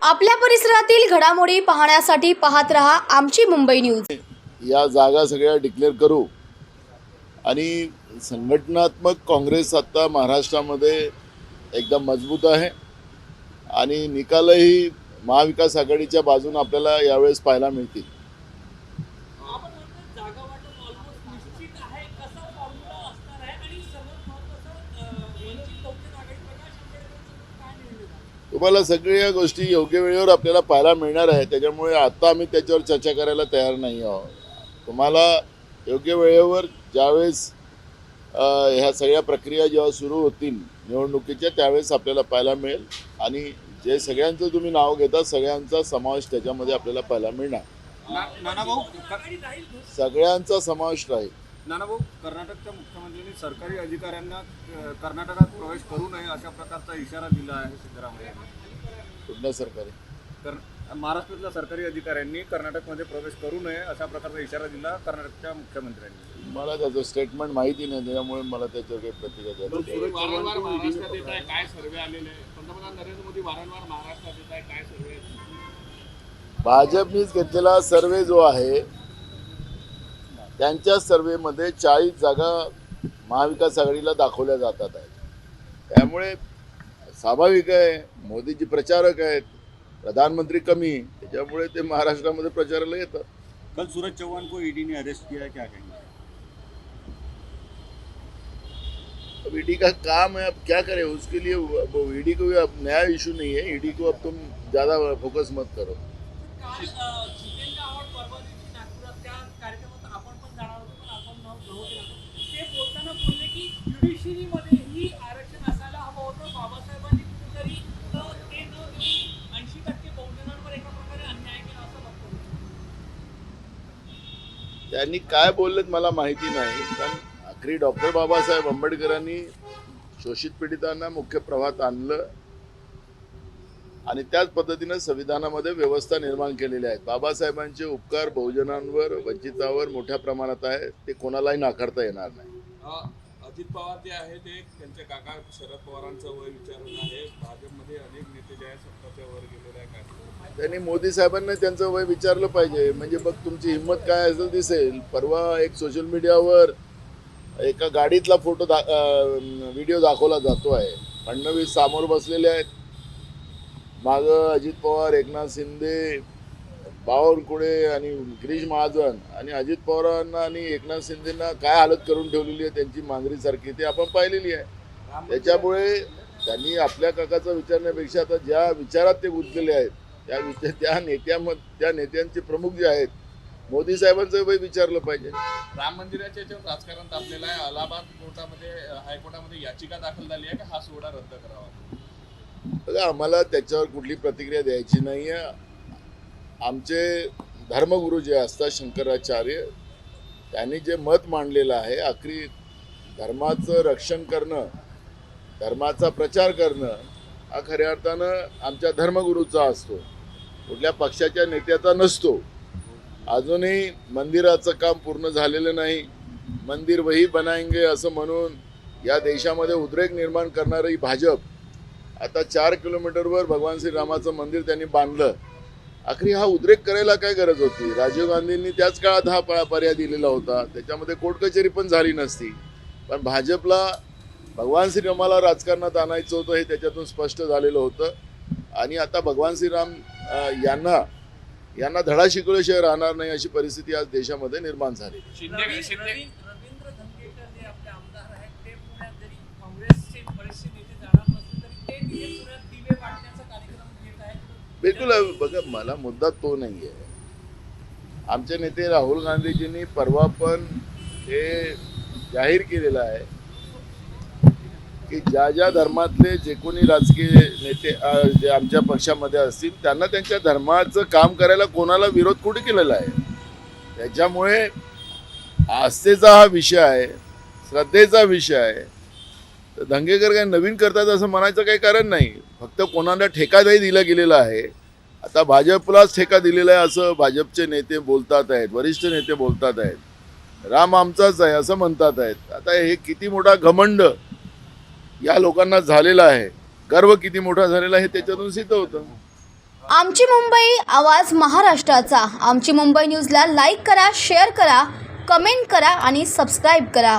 आपल्या परिसरातील घडामोडी पाहण्यासाठी पाहत रहा आमची मुंबई न्यूज. या जागा सगळ्या डिक्लेअर करू. आणि संघटनात्मक काँग्रेस आता महाराष्ट्रामध्ये एकदम मजबूत आहे. आणि निकालही महाविकास आघाडीच्या बाजून आपल्याला यावेळेस पाहायला मिळतील. तुम्हाला सगळ्या गोष्टी योग्य वेळेवर आपल्याला पाहायला मिळणार आहे त्याच्यामुळे आता आम्ही त्याच्यावर चर्चा करायला तयार नाही आहोत. तुम्हाला योग्य वेळेवर ज्यावेळेस ह्या सगळ्या प्रक्रिया जेव्हा सुरू होतील निवडणुकीच्या त्यावेळेस आपल्याला पाहायला मिळेल. आणि जे सगळ्यांचं तुम्ही नाव घेता सगळ्यांचा समावेश त्याच्यामध्ये आपल्याला पाहायला मिळणार. सगळ्यांचा समावेश राहील. नानाभाऊ कर्नाटकच्या मुख्यमंत्र्यांनी सरकारी अधिकाऱ्यांना कर्नाटकात प्रवेश करू नये अशा प्रकारचा इशारा दिला आहे सिद्धरामय्या. यांनी. कुठल्या सरकारी? तर महाराष्ट्रातल्या सरकारी अधिकाऱ्यांनी कर्नाटकमध्ये प्रवेश करू नये अशा प्रकारचा इशारा दिला कर्नाटकच्या मुख्यमंत्र्यांनी. मला त्याचं स्टेटमेंट माहिती नाही त्याच्यामुळे मला त्याच्यावर काही प्रतिक्रिया काय सर्वे आलेले आहे? पंतप्रधान नरेंद्र मोदी वारंवार महाराष्ट्रात येत आहे काय सर्वे भाजपनीच घेतलेला सर्वे जो आहे त्यांच्या सर्वेमध्ये चाळीस जागा महाविकास आघाडीला दाखवल्या जातात आहेत. त्यामुळे स्वाभाविक आहे मोदीजी प्रचारक आहेत प्रधानमंत्री कमी त्याच्यामुळे ते महाराष्ट्रामध्ये प्रचाराला येतात. कल सूरज चौहान को ईडी ने अरेस्ट किया है क्या कहेंगे? अब ईडी का काम है अब क्या करें? उसके लिए वो ईडी को भी अब नया इशू नहीं है ईडी को अब तुम ज़्यादा फोकस मत करो काल अं, जितेंद्र आव्हाड परवा दिवशी नागपुरात त्या कार्यक्रमात आपण पण जाणार होतो पण आपण नव्हते ना. ते बोलताना बोलले की ज्युडिशरीमध्येही आरक्षण असायला हवं होतं बाबासाहेबांनी कुठेतरी अं, ते न देऊन ऐंशी टक्के बहुजनांवर एका प्रकारे अन्याय केला असं वक्तव्य त्यांनी काय बोललेत मला माहिती नाही पण आखरी डॉक्टर बाबासाहेब आंबेडकरांनी शोषित पीडितांना मुख्य प्रवाहात आणलं आणि त्याच पद्धतीनं संविधानामध्ये व्यवस्था निर्माण केलेल्या आहेत बाबासाहेबांचे उपकार बहुजनांवर वंचितावर मोठ्या प्रमाणात आहे ते कोणालाही नाकारता येणार नाही. अजित पवार जे आहे ते त्यांचे काका शरद पवारांचं वय विचारून आहे. भाजपमध्ये अनेक नेते जे आहेत सत्ताच्या वर गेलेले आहे त्यांनी मोदी साहेबांना त्यांचं वय विचारलं पाहिजे. म्हणजे मग तुमची हिंमत काय असेल दिसेल. परवा एक सोशल मीडियावर एका गाडीतला फोटो दा व्हिडिओ दाखवला जातो आहे फडणवीस सामोर बसलेले आहेत. मागं अजित पवार एकनाथ शिंदे बावनकुळे आणि गिरीश महाजन आणि अजित पवारांना आणि एकनाथ शिंदेना काय हालत करून ठेवलेली आहे त्यांची मांजरीसारखी ते आपण पाहिलेली आहे. त्याच्यामुळे त्यांनी आपल्या काकाचा विचारण्यापेक्षा आता ज्या विचारात ते गुंतलेले आहेत त्या विचार त्या नेत्यामध्ये त्या नेत्यांचे प्रमुख जे आहेत मोदी साहेबांचं विचारलं पाहिजे. राम मंदिराच्या याच्यावर राजकारण तापलेलं आहे. अलाहाबाद कोर्टामध्ये हायकोर्टामध्ये याचिका दाखल झाली आहे की? हा सोहळा रद्द करावा. बघा आम्हाला त्याच्यावर कुठली प्रतिक्रिया द्यायची नाही आहे आमचे धर्मगुरू जे असतात शंकराचार्य त्यांनी जे मत मांडलेलं आहे आखरी धर्माचं रक्षण करणं धर्माचा प्रचार करणं हा खऱ्या अर्थानं आमच्या धर्मगुरूचा असतो. कुठल्या पक्षाच्या नेत्याचा नसतो. अजूनही मंदिराचं काम पूर्ण झालेलं नाही. मंदिर वही बनाएंगे असं म्हणून या देशामध्ये उद्रेक निर्माण करणारी भाजप. आता चार किलोमीटरवर भगवान श्रीरामाचं मंदिर त्यांनी बांधलं. आखरी हा उद्रेक करायला काय गरज होती? राजीव गांधींनी त्याच काळात हा प- पर्याय दिलेला होता. त्याच्यामध्ये कोर्ट कचेरी पण झाली नसती. पण भाजपला भगवान श्रीरामाला राजकारणात आणायचं होतं हे त्याच्यातून स्पष्ट झालेलं होतं. आणि आता भगवान श्रीराम यांना यांना धडा शिकवल्याशिवाय राहणार नाही अशी परिस्थिती आज देशामध्ये निर्माण झाली बिलकुल बघा मला मुद्दा तो नाही आहे आमचे नेते राहुल गांधीजींनी परवा पण हे जाहीर केलेलं आहे की ज्या ज्या धर्मातले जे कोणी राजकीय नेते जे आमच्या पक्षामध्ये असतील त्यांना त्यांच्या धर्माचं काम करायला कोणाला विरोध कुठे केलेला आहे? त्याच्यामुळे आस्थेचा हा विषय आहे श्रद्धेचा विषय आहे तर दंगेकर काही नवीन करतात असं म्हणायचं काही कारण नाही. फक्त कोणाला ठेकाही दिला गेलेला आहे. आता भाजपलाच ठेका दिलेला आहे असं भाजपचे नेते बोलतात आहेत वरिष्ठ नेते बोलतात आहेत. राम आमचाच आहे असं म्हणतात आहेत. आता हे किती मोठा घमंड या लोकांना झालेला आहे. गर्व किती मोठा झालेला आहे त्याच्यातून सिद्ध होतं. आमची मुंबई आवाज महाराष्ट्राचा. आमची मुंबई न्यूजला लाईक करा शेअर करा कमेंट करा आणि सबस्क्राईब करा.